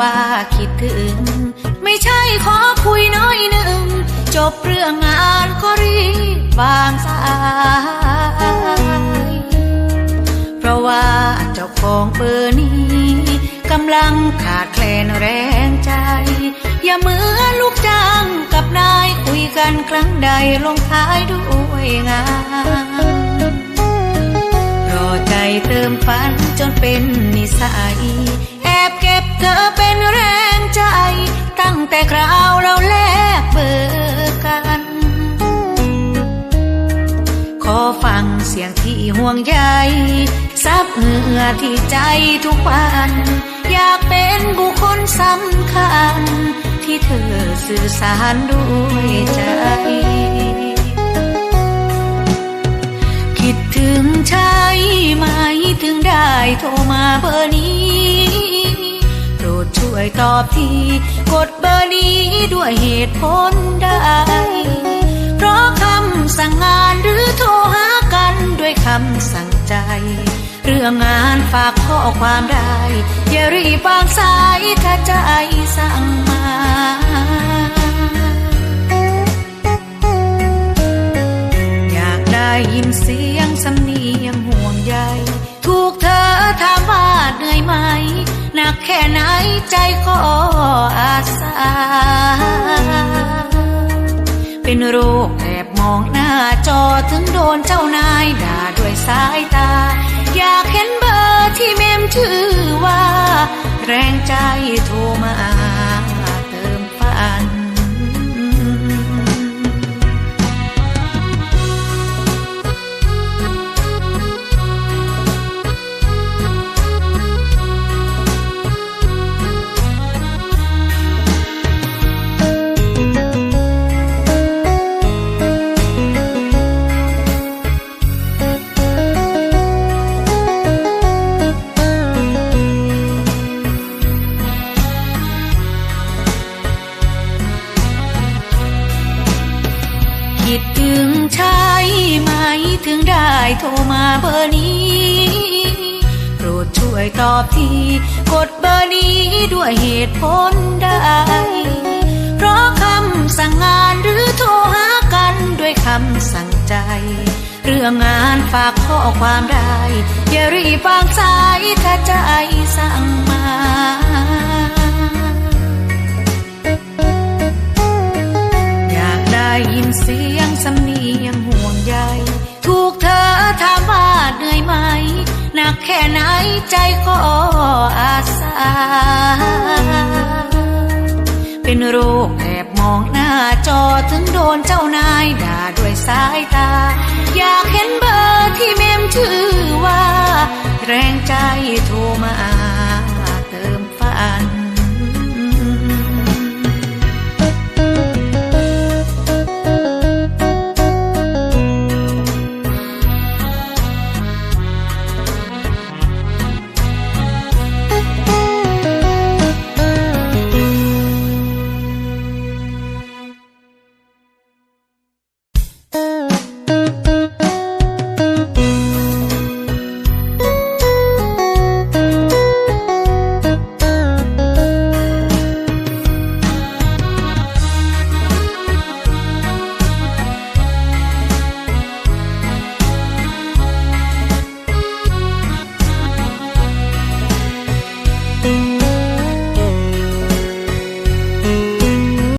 ว่าคิดถึง ไม่ใช่ขอคุยน้อยหนึ่ง จบเรื่องงานก็รีบวางสายเพราะว่าเจ้าของเบอร์นี้กำลังขาดแคลนแรงใจ อย่าเหมือนลูกจ้างกับนายคุยกันครั้งใดลงท้ายด้วยงานรอใจเติมฝันจนเป็นนิสัย บเก็บเธอเป็นแรงใจ ตั้งแต่คราวเราแลกเบอร์กัน ขอฟังเสียงที่ห่วงใยซับเหงื่อที่ใจทุกวัน อยากเป็นบุคคลสำคัญ ที่เธอสื่อสารด้วยใจ คิดถึงใช่ไหมถึงได้โทรมาเบอร์นี้ วยตอบที กดเบอร์นี้ด้วยเหตุผลใด เพราะคำสั่งงานหรือโทรหากันด้วยคำสั่งใจ เรื่องงานฝากข้อความได้ อย่ารีบวางสายถ้าใจสั่งมาอยากได้ยินเสีย นักแค่ไหนใจก็อาสา เป็นโรคแอบมองหน้าจอถึงโดนเจ้านายด่าด้วยสายตา อยากเห็นเบอร์ที่เมมชื่อว่า แรงใจโทรมา ดถึงใช่ไหมถึงได้โทรมาเบอร์นี้ โปรดช่วยตอบที กดเบอร์นี้ด้วยเหตุผลใด เพราะคำสั่งงานหรือโทรหากันด้วยคำสั่งใจ เรื่องงานฝากข้อความได้ อย่ารีบวางสายถ้าใจสั่งมา ใจขออาสา เป็นโรคแอบมองหน้าจอถึงโดนเจ้านายด่าด้วยสายตา อยากเห็นเบอร์ที่เมมชื่อว่า แรงใจโทรมาเติมฝัน